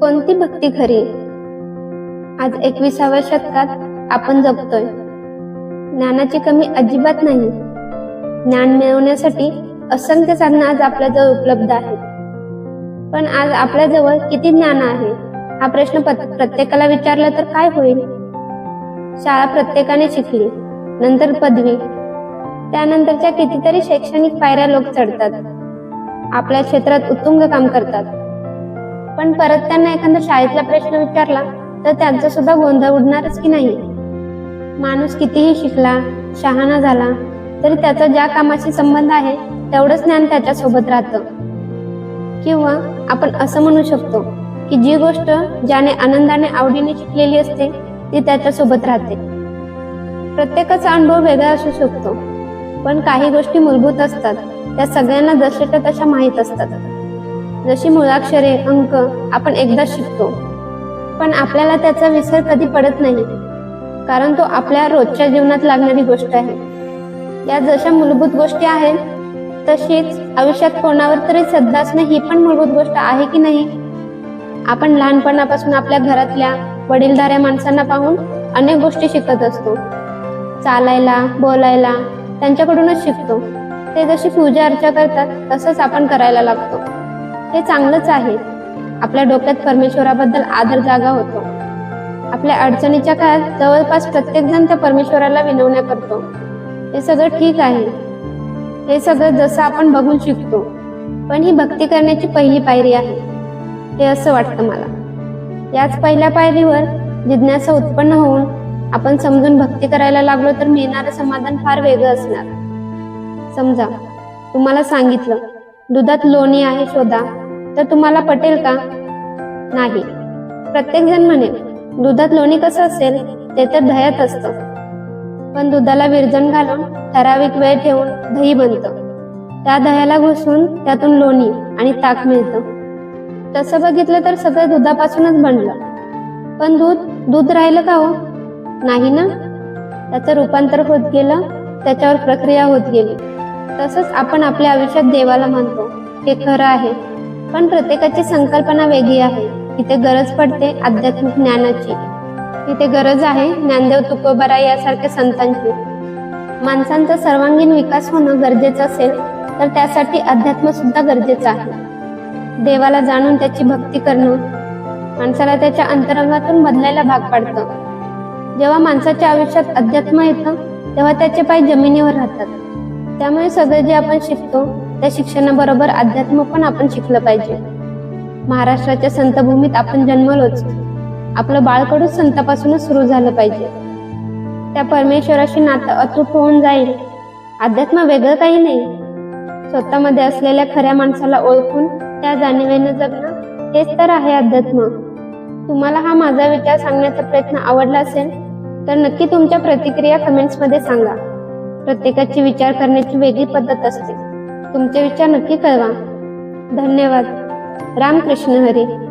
कोणती भक्ती खरी? आज एकविसाव्या शतकात आपण जगतोय ज्ञानाची कमी अजिबात नाही. ज्ञान मिळवण्यासाठी असंख्य साधनं आज आपल्याजवळ उपलब्ध आहेत. पण आज आपल्याजवळ किती ज्ञान आहे? हा प्रश्न प्रत्येकाला विचारला तर काय होईल? शाळा प्रत्येकाने शिकली नंतर पदवी. त्यानंतरच्या कितीतरी शैक्षणिक पायऱ्या लोक चढतात. आपल्या क्षेत्रात उत्तुंग काम करतात. पण परत त्यांना एखादा शाळेतला प्रश्न विचारला तर त्यांचा सुद्धा गोंधळ उडणारच की नाही? माणूस कितीही शिकला शहाणा झाला तरी त्याचा ज्या कामाशी संबंध आहे तेवढंच ज्ञान त्याच्या सोबत राहतं. किंवा आपण असं म्हणू शकतो की जी गोष्ट ज्याने आनंदाने आवडीने शिकलेली असते ती त्याच्या सोबत राहते. प्रत्येकाचा अनुभव वेगळा असू शकतो पण काही गोष्टी मूलभूत असतात त्या सगळ्यांना जशाच्या तशा माहीत असतात. जशी मुळाक्षरे अंक आपण एकदा शिकतो. पण आपल्याला त्याचा विसर कधी पडत नाही कारण तो आपल्या रोजच्या जीवनात लागणारी गोष्ट आहे. या जशा मूलभूत गोष्टी आहेत तशीच आयुष्यात कोणावर तरी श्रद्धा असणं ही पण मूलभूत गोष्ट आहे की नाही? आपण लहानपणापासून आपल्या घरातल्या वडीलधाऱ्या माणसांना पाहून अनेक गोष्टी शिकत असतो. चालायला बोलायला त्यांच्याकडूनच शिकतो. ते जशी पूजा अर्चा करतात तसंच आपण करायला लागतो. हे चांगलंच आहे. आपल्या डोक्यात परमेश्वराबद्दल आदर जागा होतो. आपल्या अडचणीच्या काळात जवळपास प्रत्येक जण त्या परमेश्वराला विनवण्या करतो. हे सगळं ठीक आहे. हे सगळं जसं आपण बघून शिकतो. पण ही भक्ती करण्याची पहिली पायरी आहे. हे असं वाटतं मला. याच पहिल्या पायरीवर जिज्ञासा उत्पन्न होऊन आपण समजून भक्ती करायला लागलो तर मिळणारं समाधान फार वेगळं असणार. समजा तुम्हाला सांगितलं दुधात लोणी आहे शोधा. तर तुम्हाला पटेल का? नाही. प्रत्येक जण म्हणेल दुधात लोणी कसं असेल ते तर दह्यात असतं. पण दुधाला विरजण घालून ठराविक वेळ ठेवून दही बनतं. त्या दह्याला घुसून त्यातून लोणी आणि ताक मिळतं. तसं बघितलं तर सगळं दुधापासूनच बनलं. पण दूध दूध राहिलं का हो? नाही ना? त्याचं रूपांतर होत गेलं त्याच्यावर प्रक्रिया होत गेली. तसंच आपण आपल्या आयुष्यात देवाला मानतो हे खरं आहे. पण प्रत्येकाची संकल्पना वेगळी आहे. इथे गरज पडते आध्यात्मिक ज्ञानाची. इथे गरज आहे ज्ञानदेव तुकोबारा यासारख्या संतांची. माणसांचा सर्वांगीण विकास होणं गरजेचं असेल तर त्यासाठी अध्यात्म सुद्धा गरजेचं आहे. देवाला जाणून त्याची भक्ती करणं माणसाला त्याच्या अंतरंगातून बदलायला भाग पाडतं. जेव्हा माणसाच्या आयुष्यात अध्यात्म येतं तेव्हा त्याचे पाय जमिनीवर राहतात. त्यामुळे सगळं जे आपण शिकतो त्या शिक्षणाबरोबर अध्यात्म पण आपण शिकलं पाहिजे. महाराष्ट्राच्या संतभूमीत आपण जन्मलोच. आपलं बाळकडूच संतापासूनच सुरू झालं पाहिजे. त्या परमेश्वराशी नातं अतूट होऊन जाईल. अध्यात्म वेगळं काही नाही. स्वतःमध्ये असलेल्या खऱ्या माणसाला ओळखून त्या जाणीवेनं जगणं हेच तर आहे अध्यात्म. तुम्हाला हा माझा विचार सांगण्याचा प्रयत्न आवडला असेल तर नक्की तुमच्या प्रतिक्रिया कमेंट्समध्ये सांगा. प्रत्येकाची विचार करण्याची वेगळी पद्धत असते. तुमचे विचार नक्की कळवा. धन्यवाद. रामकृष्ण हरी.